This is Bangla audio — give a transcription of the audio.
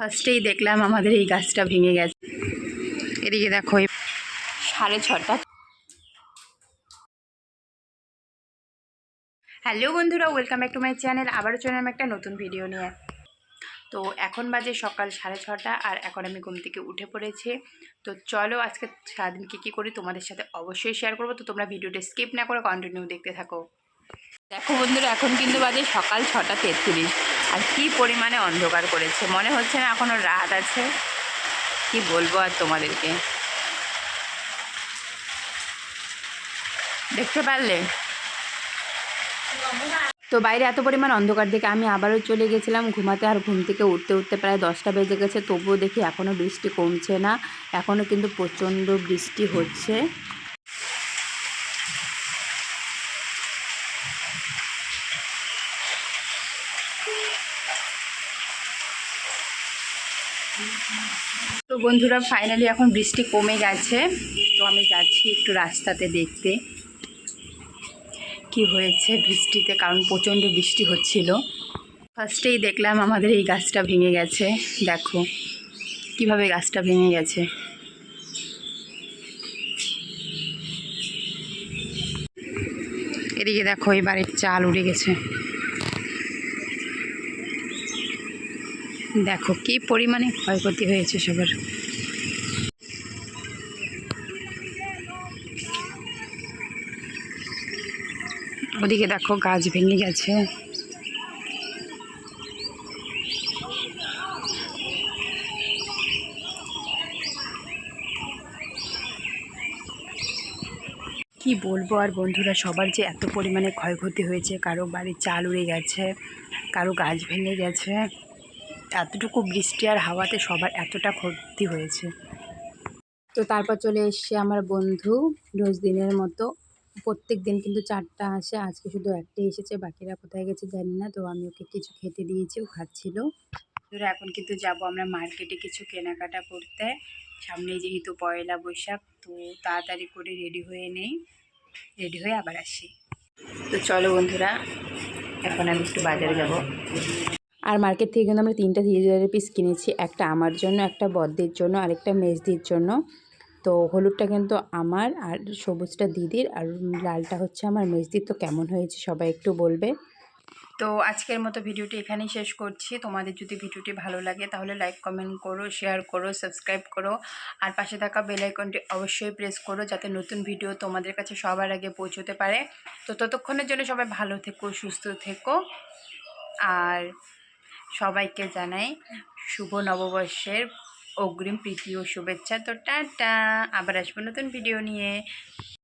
ফার্স্টেই দেখলাম আমাদের এই গাছটা ভেঙে গেছে। এদিকে দেখো সাড়ে ছটা। হ্যালো বন্ধুরা, welcome back to my channel. আবারও চলে আমি একটা নতুন ভিডিও নিয়ে। তো এখন বাজে সকাল সাড়ে ছটা আর এখন আমি ঘুম থেকে উঠে পড়েছি। তো চলো আজকে সারাদিন কী কী করি তোমাদের সাথে অবশ্যই শেয়ার করব। তো তোমরা ভিডিওটা স্কিপ না করে কন্টিনিউ দেখতে থাকো। দেখো বন্ধুরা, এখন কিন্তু বাজে সকাল ছটা তেত্রিশ। আর কি পরিমাণে অন্ধকার করেছে, মনে হচ্ছে না এখনও রাত আছে। কি বলব আর তোমাদেরকে? দেখতে পারলে? তো বাইরে এত পরিমাণ অন্ধকার দেখে আমি আবারও চলে গেছিলাম ঘুমাতে, আর ঘুম থেকে উঠতে উঠতে প্রায় দশটা বেজে গেছে। তবুও দেখি এখনও বৃষ্টি কমছে না এখনও কিন্তু প্রচণ্ড বৃষ্টি হচ্ছে। তো বন্ধুরা ফাইনালি এখন বৃষ্টি কমে গেছে। তো আমি যাচ্ছি একটু রাস্তাতে দেখতে। কি হয়েছে বৃষ্টিতে? কারণ প্রচণ্ড বৃষ্টি হচ্ছিল। ফার্স্টেই দেখলাম আমাদের এই গাছটা ভেঙে গেছে। দেখো, কীভাবে গাছটা ভেঙে গেছে। এদিকে দেখো, এই বাড়ির চাল উড়ে গেছে। দেখো, কি পরিমাণে ক্ষয়ক্ষতি হয়েছে সবার। ওদিকে দেখো, গাছ ভেঙে গেছে। কি বলব আর বন্ধুরা, সবার যে এত পরিমাণে ক্ষয়ক্ষতি হয়েছে, কারও বাড়ির চাল উড়ে গেছে, কারও গাছ ভেঙে গেছে। এতটুকু বৃষ্টি আর হাওয়াতে সবার এতটা ক্ষতি হয়েছে। তো তারপর চলে এসছে আমার বন্ধু রোজ দিনের মতো। প্রত্যেক দিন কিন্তু চারটা আসে আজকে শুধু একটাই এসেছে বাকিরা কোথায় গেছে জানি না তো আমি ওকে কিছু খেতে দিয়েছি ও খাচ্ছিল। ধরো এখন কিন্তু যাব আমরা মার্কেটে কিছু কেনাকাটা করতে। সামনে যেহেতু পয়লা বৈশাখ তো তাড়াতাড়ি করে রেডি হয়ে নেই রেডি হয়ে আবার আসি। তো চলো বন্ধুরা এখন আমি একটু বাজারে যাব। আর মার্কেট থেকে কিন্তু আমরা তিনটা থ্রি পিস কিনেছি, একটা আমার জন্য, একটা বদ্দির জন্য, আরেকটা মেজদির জন্য। তো হলুদটা কিন্তু আমার আর সবুজটা দিদির আর লালটা হচ্ছে আমার মেজদির তো কেমন হয়েছে সবাই একটু বলবে। তো আজকের মতো ভিডিওটি এখানেই শেষ করছি। তোমাদের যদি ভিডিওটি ভালো লাগে তাহলে লাইক কমেন্ট করো শেয়ার করো সাবস্ক্রাইব করো। আর পাশে থাকা বেল আইকনটি অবশ্যই প্রেস করো যাতে নতুন ভিডিও তোমাদের কাছে সবার আগে পৌঁছতে পারে। তো ততক্ষণের জন্য সবাই ভালো থেকো, সুস্থ থেকো। আর সবাইকে জানাই শুভ নববর্ষের অগ্রিম প্রীতি ও শুভেচ্ছা। তো টাটা, আবার আসব নতুন ভিডিও নিয়ে।